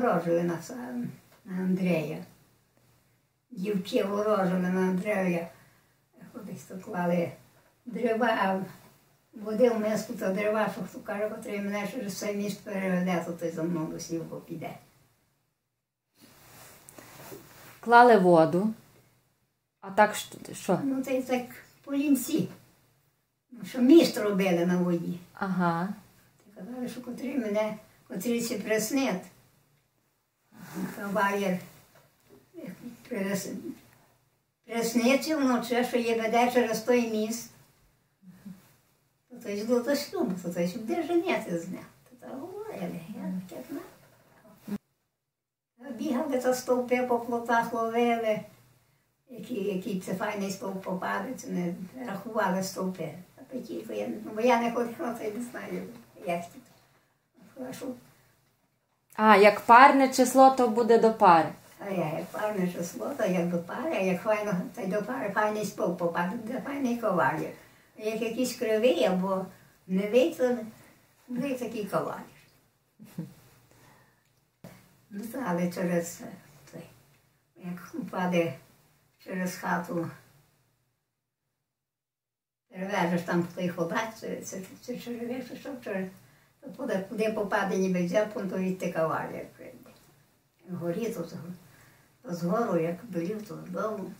Ворожили на, са- на Андрея. Дівки ворожили на Андрея. Кудись то клали дерева, а води в миску та дерева, що хто каже, котрий мене через цей міст переведе, то той за мною до сівку піде. Клали воду. А так що-? Ну, це так по лінці. Ну, що міст робили на воді. Ага. Ти казали, що котрий мене, котрий це приснить. Прис- присниться вночі, що є веде через той міст. То той до шлюбу, то той сюди женети з ним. То так говорили. Бігали та стовпи по плотах ловили, які, які це файний стовп попадеться, не рахували стовпи. Ну, бо я не ходила, то я не знаю, як. А, як парне число, то буде до пари. А я як парне число, то як до пари, а як файно, й до пари файний стовп попаде, де файний ковалір. А як якийсь кривий або не вийти, буде такий ковалір. Ну, та, але через той, як впаде через хату, перевежеш там той ходак, це, це, це черевеш, що через, то куди, куди попаде ніби взяв то відти кавалір прийде. Горі то, згору, як болів, то здолу.